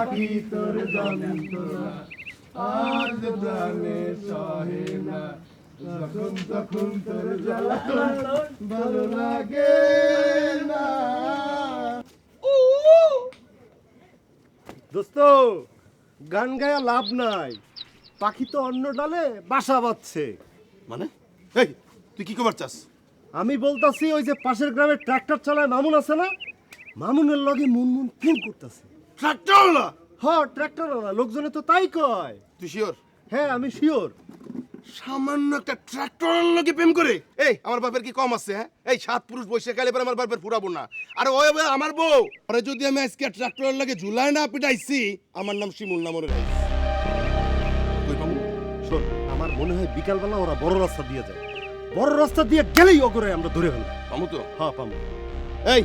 লাগি তোর যন্ত্রণা আজ প্রাণে সহে না। যখন তখন তোর ভালো লাগে না। দোস্ত গান গায়া লাভ নাই। পাখি তো অন্য ডালে বাসা বাঁধছে। মানে? এই তুই কি খবর চাস? আমি বলতাছি ওই যে পাশের গ্রামে ট্রাক্টর চালায় মামুন আছে না? মামুনের লগে মুনমুন প্রেম করতেছে। ট্রাক্টর না হ ট্রাক্টর না লোকজনে তো তাই কয়। তুই শিওর হ্যাঁ আমি শিওর সামান্য একটা ট্রাক্টরের লোকে প্রেম করে। এই আমার বাপের কি কম আছে হ্যাঁ? এই সাত পুরুষ বসে গেলে আমার বাপের ফুরাবো না। আর ওই আমার বউ। আরে যদি আমি আজকে ট্রাক্টরের লাগে ঝুলাই না পিটাইছি আমার নাম শিমুল না মনে শোন আমার মনে হয় বিকালবেলা ওরা বড় রাস্তা দিয়ে যায়। বড় রাস্তা দিয়ে গেলেই অগরে আমরা ধরে ফেলব। পাবো তো? হ্যাঁ পাবো। এই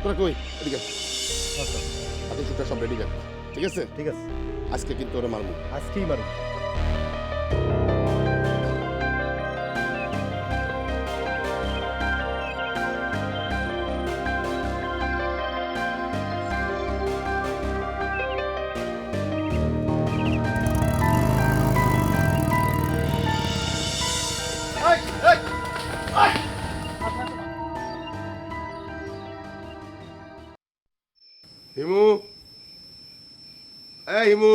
তোরা কই? এদিকে আয়। হাতে সুটা সব রেডি থাকবে ঠিক আছে? ঠিক আছে। আজকে কিন্তু ওরা মারবো। আজকেই মারো হিমু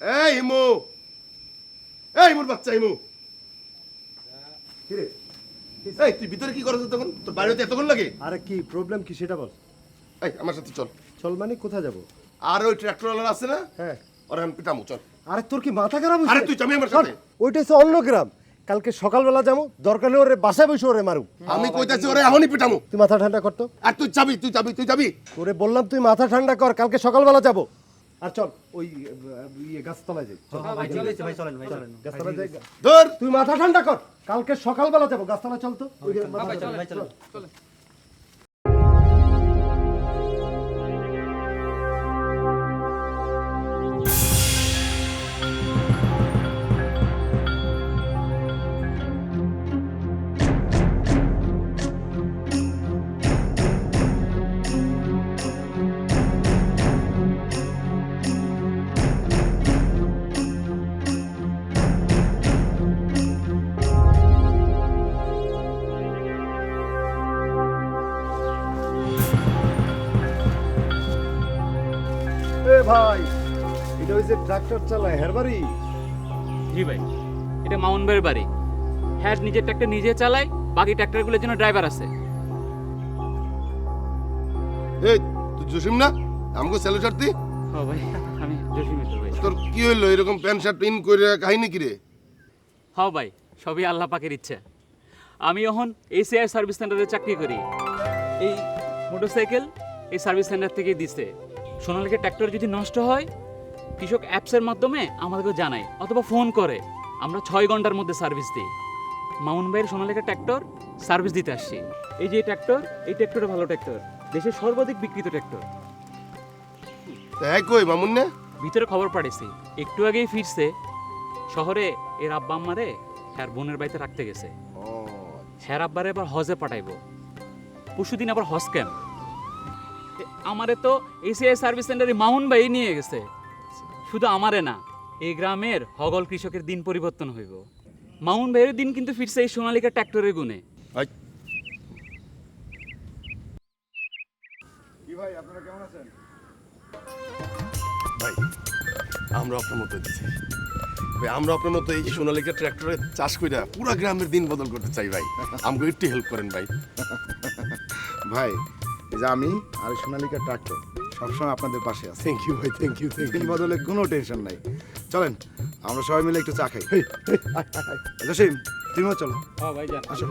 এই হিমু এই হিমুর বাচ্চা হিমু কিরে? এই তুই ভিতরে কি করছ তখন? তোর বাইরে এতক্ষণ লাগে? আরে কি প্রবলেম কি সেটা বল। এই আমার সাথে চল। চল মানে কোথায় যাব? আর ওই ট্রাক্টরওয়ালা আছে না? হ্যাঁ। ওরা আমি পিটামু চল। আরে তোর কি মাথা খারাপ? আরে তুই যাবি আমার সাথে। ওইটা হচ্ছে অন্য গ্রাম। কালকে সকালবেলা যাব দরকার হলে ওরে বাসায় বসে ওরে মারু। আমি কইতাছি ওরে এখনই পিটামু। তুই মাথা ঠান্ডা করতো আর তুই যাবি তুই যাবি তুই যাবি। ওরে বললাম তুই মাথা ঠান্ডা কর কালকে সকালবেলা যাব। আর চল ওই ইয়ে গাছতলায় যাই। চল, গাছতলায় যাই। ধর। তুই মাথা ঠান্ডা কর কালকে সকালবেলা যাব গাছতলা চল তো। কর। চল। যে ট্রাক্টর চালায় হেরবারি জি ভাই এটা ভাইয়ের বাড়ি। হ্যাঁ নিজের ট্র্যাক্টর নিজে চালায় বাকি ট্র্যাক্টরগুলোর জন্য ড্রাইভার আছে। এই তুই জসিম না? আমাকে স্যালো ছাড়তি? ও ভাই আমি ভাই। তোর কি হইল এরকম প্যান্ট শার্ট ইন করে কাহিনী কি রে হ ভাই সবই আল্লাহ পাকের ইচ্ছা। আমি এখন এসিআই সার্ভিস সেন্টারে চাকরি করি। এই মোটরসাইকেল এই সার্ভিস সেন্টার থেকে দিছে। সোনালিকা ট্র্যাক্টর যদি নষ্ট হয় কৃষক অ্যাপসের মাধ্যমে আমাদেরকে জানায় অথবা ফোন করে। আমরা ছয় ঘণ্টার মধ্যে সার্ভিস দিই। মামুন ভাইয়ের সোনালিকা ট্র্যাক্টর সার্ভিস দিতে আসছি। এই যে ট্র্যাক্টর এই ট্র্যাক্টরে ভালো ট্র্যাক্টর। দেশের সর্বাধিক বিক্রিত ট্র্যাক্টর। কই মামুন না। ভিতরে খবর পাঠিয়েছি। একটু আগেই ফিরছে। শহরে এর আব্বা আম্মারে হ্যার বোনের বাড়িতে রাখতে গেছে। হ্যার আব্বারে এবার হজে পাঠাইবো। পরশুদিন আবার হজ ক্যাম্প আমারে তো এসিআই সার্ভিস সেন্টারে মাউন ভাই নিয়ে গেছে। শুধু আমারে না এই গ্রামের হগল কৃষকের দিন পরিবর্তন হইব। মাউন ভাইয়ের দিন কিন্তু ফিরছে এই সোনালিকা ট্র্যাক্টরের গুণে। ভাই আমরা আপনার মতো দিচ্ছি ভাই আমরা আপনার মতো এই সোনালিকা ট্র্যাক্টরে চাষ কইরা পুরা গ্রামের দিন বদল করতে চাই ভাই। আমাকে একটু হেল্প করেন ভাই। ভাই যে আমি আর সোনালিকা ট্রাক্টর সবসময় আপনাদের পাশে আছি। থ্যাংক ইউ ভাই থ্যাংক ইউ থ্যাংক ইউ বদলে কোনো টেনশন নাই। চলেন আমরা সবাই মিলে একটু চা খাই। জসিম তুমিও চলো। হ্যাঁ ভাই আসো।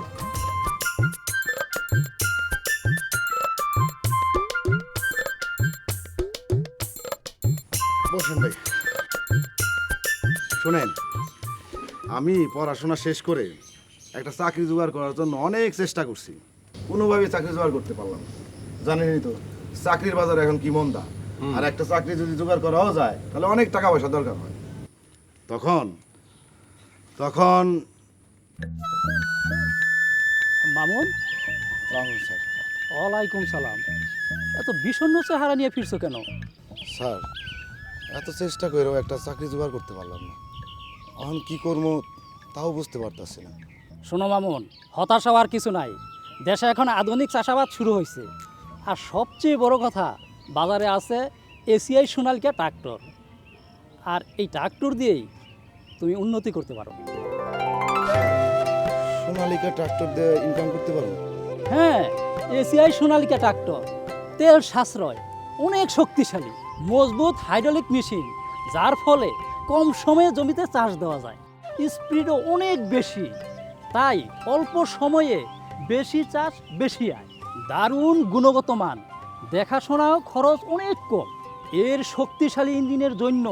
বসুন ভাই। শোনেন আমি পড়াশোনা শেষ করে একটা চাকরি জোগাড় করার জন্য অনেক চেষ্টা করছি। কোনোভাবে চাকরি জোগাড় করতে পারলাম না। জানেনই তো চাকরির বাজার এখন কি মন্দা? আর একটা চাকরি যদি জোগাড় করাও যায় তাহলে অনেক টাকা পয়সা দরকার হয়। তখন তখন মামুন? রাহুল স্যার। ওয়ালাইকুম সালাম। এত বিষণ্ণ চেহারা নিয়ে ফিরছো কেন? স্যার এত চেষ্টা করেও একটা চাকরি জোগাড় করতে পারলাম না। এখন কি করব তাও বুঝতে পারতাছি না। শোনো মামুন হতাশ হওয়ার কিছু নাই। দেশে এখন আধুনিক চাষাবাদ শুরু হয়েছে আর সবচেয়ে বড় কথা বাজারে আছে এসিআই সোনালিকা ট্রাক্টর। আর এই ট্রাক্টর দিয়েই তুমি উন্নতি করতে পারো। সোনালিকা ট্রাক্টর দিয়ে ইনকাম করতে পারব হ্যাঁ এসিআই সোনালিকা ট্রাক্টর। তেল সাশ্রয় অনেক শক্তিশালী মজবুত হাইড্রোলিক মেশিন যার ফলে কম সময়ে জমিতে চাষ দেওয়া যায়। স্পিডও অনেক বেশি তাই অল্প সময়ে বেশি চাষ বেশি আয়। দারুণ গুণগত মান। দেখাশোনাও খরচ অনেক কম। এর শক্তিশালী ইঞ্জিনের জন্য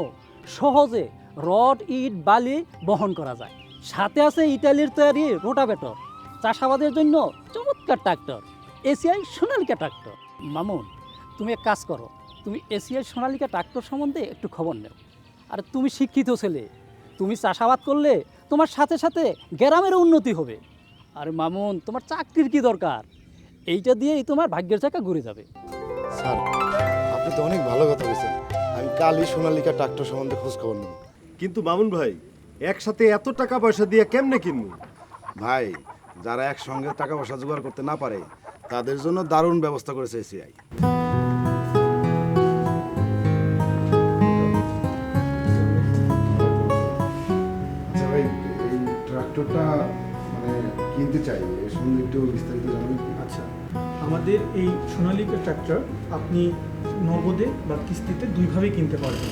সহজে রড, ইট, বালি বহন করা যায়। সাথে আছে ইটালির তৈরি রোটাভেটর, চাষাবাদের জন্য চমৎকার tractor, ACI Sonalika tractor. Mamun, তুমি এক কাজ করো, তুমি এসিআই সোনালিকা ট্রাক্টর সম্বন্ধে একটু খবর নেও। আর তুমি শিক্ষিত ছেলে, তুমি চাষাবাদ করলে তোমার সাথে সাথে গ্রামেরও উন্নতি হবে। আর মামুন, তোমার চাকরির কি দরকার? এইটা দিয়েই তোমার ভাগ্যের চাকা ঘুরে যাবে। স্যার আপনি তো অনেক ভালো কথা বলছেন। আমি কালই সোনালিকা ট্রাক্টর সম্বন্ধে খোঁজ খবর নেব। কিন্তু মামুন ভাই একসাথে এত টাকা পয়সা দিয়ে কেমনে কিনবো? ভাই যারা একসঙ্গে টাকা পয়সা জোগাড় করতে না পারে তাদের জন্য দারুণ ব্যবস্থা করেছে এসিআই। আচ্ছা ভাই এই ট্রাক্টরটা মানে কিনতে চাই, এর সম্বন্ধে একটু বিস্তারিত জানাবেন আচ্ছা আমাদের এই সোনালিকা ট্র্যাক্টর আপনি নগদে বা কিস্তিতে দুইভাবে কিনতে পারবেন।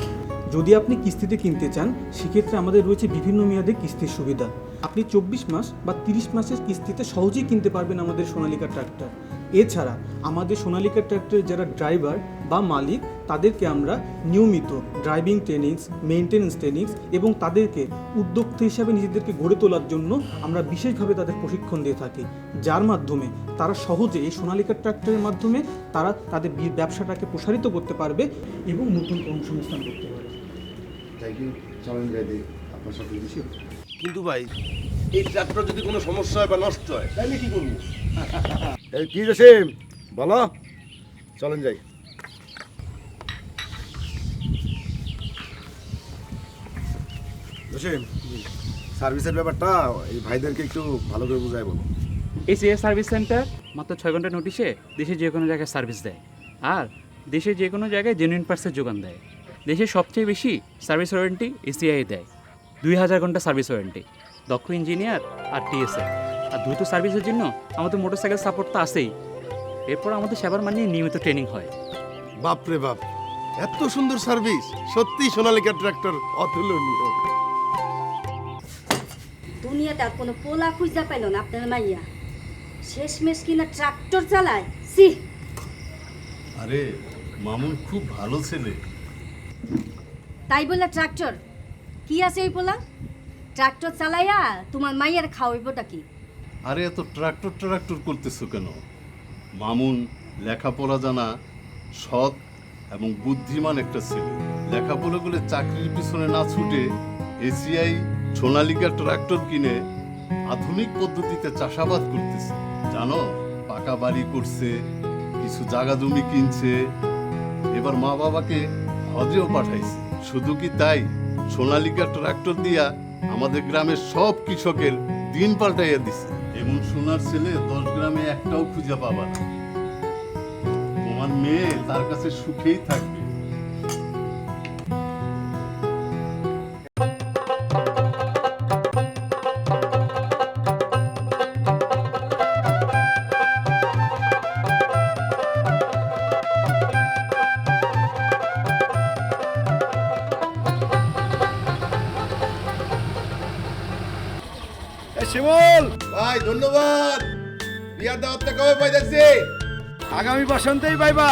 যদি আপনি কিস্তিতে কিনতে চান, সেক্ষেত্রে আমাদের রয়েছে বিভিন্ন মেয়াদে কিস্তির সুবিধা। আপনি চব্বিশ মাস বা তিরিশ মাসের কিস্তিতে সহজেই কিনতে পারবেন আমাদের সোনালিকা ট্রাক্টর। এছাড়া আমাদের সোনালিকা ট্র্যাক্টরের যারা ড্রাইভার বা মালিক তাদেরকে আমরা নিয়মিত ড্রাইভিং ট্রেনিংস মেনটেন্যান্স ট্রেনিংস এবং তাদেরকে উদ্যোক্তা হিসাবে নিজেদেরকে গড়ে তোলার জন্য আমরা বিশেষভাবে তাদের প্রশিক্ষণ দিয়ে থাকি। যার মাধ্যমে তারা সহজে এই সোনালিকা ট্র্যাক্টরের মাধ্যমে তারা তাদের ব্যবসাটাকে প্রসারিত করতে পারবে এবং নতুন কর্মসংস্থান করতে পারবে। থ্যাংক ইউ চলেন যাই আপনার সাথে কিন্তু ভাই এই ট্রাক্টর যদি কোনো সমস্যা হয় বা নষ্ট হয় তাহলে কি করব? কি জসিম বলো। চলেন যাই। জসিম, সার্ভিসের ব্যাপারটা এই ভাইদেরকে একটু ভালো করে বুঝাই বলো। এসিএস সার্ভিস সেন্টার মাত্র ছয় ঘণ্টা নোটিশে দেশের যে কোনো জায়গায় সার্ভিস দেয়। আর দেশের যে কোনো জায়গায় জেনুইন পার্সের যোগান দেয়। দেশের সবচেয়ে বেশি সার্ভিস ওয়ারেন্টি এসিআই দেয়। দুই হাজার ঘণ্টা সার্ভিস ওয়ারেন্টি। দক্ষ ইঞ্জিনিয়ার আর টিএসএ আর দ্রুত সার্ভিসের জন্য আমাদের মোটরসাইকেল সাপোর্ট তো আছেই। এরপর আমাদের সেবার মানে নিয়মিত ট্রেনিং হয়। বাপরে বাপ এত সুন্দর সার্ভিস সত্যি সোনালিকা ট্রাক্টর অতুলনীয়। দুনিয়াতে আর কোনো পোলা খুঁজা পাইল না আপনার মাইয়া। শেষমেশ কিনা ট্রাক্টর চালায় সি আরে মামুন খুব ভালো ছেলে। তাই বলে ট্রাক্টর কি আছে ওই পোলা? ট্রাক্টর চালাইয়া তোমার মাইয়ার খাওয়াইবটা কি? আরে এত ট্রাক্টর ট্রাক্টর করতেছো কেন? মামুন, লেখাপড়া জানা, সৎ এবং বুদ্ধিমান একটা ছেলে। লেখাপড়া করে চাকরির পিছনে না ছুটে এসিআই সোনালিকা ট্রাক্টর কিনে আধুনিক পদ্ধতিতে চাষাবাদ করতেছে। জানো, পাকা বাড়ি করছে, কিছু জায়গা জমি কিনছে, এবার মা বাবাকে হজেও পাঠাইছে। শুধু কি তাই? সোনালিকা ট্রাক্টর দিয়া আমাদের গ্রামের সব কৃষকের দিন পাল্টাইয়া দিছে। এমন সোনার ছেলে দশ গ্রামে একটাও খুঁজে পাবা না। তোমার মেয়ে তার কাছে সুখেই থাকবে। শিমুল! ভাই ধন্যবাদ। বিয়ার দাওয়াতটা কবে পাইতেছি? আগামী বসন্তেই পাইবা।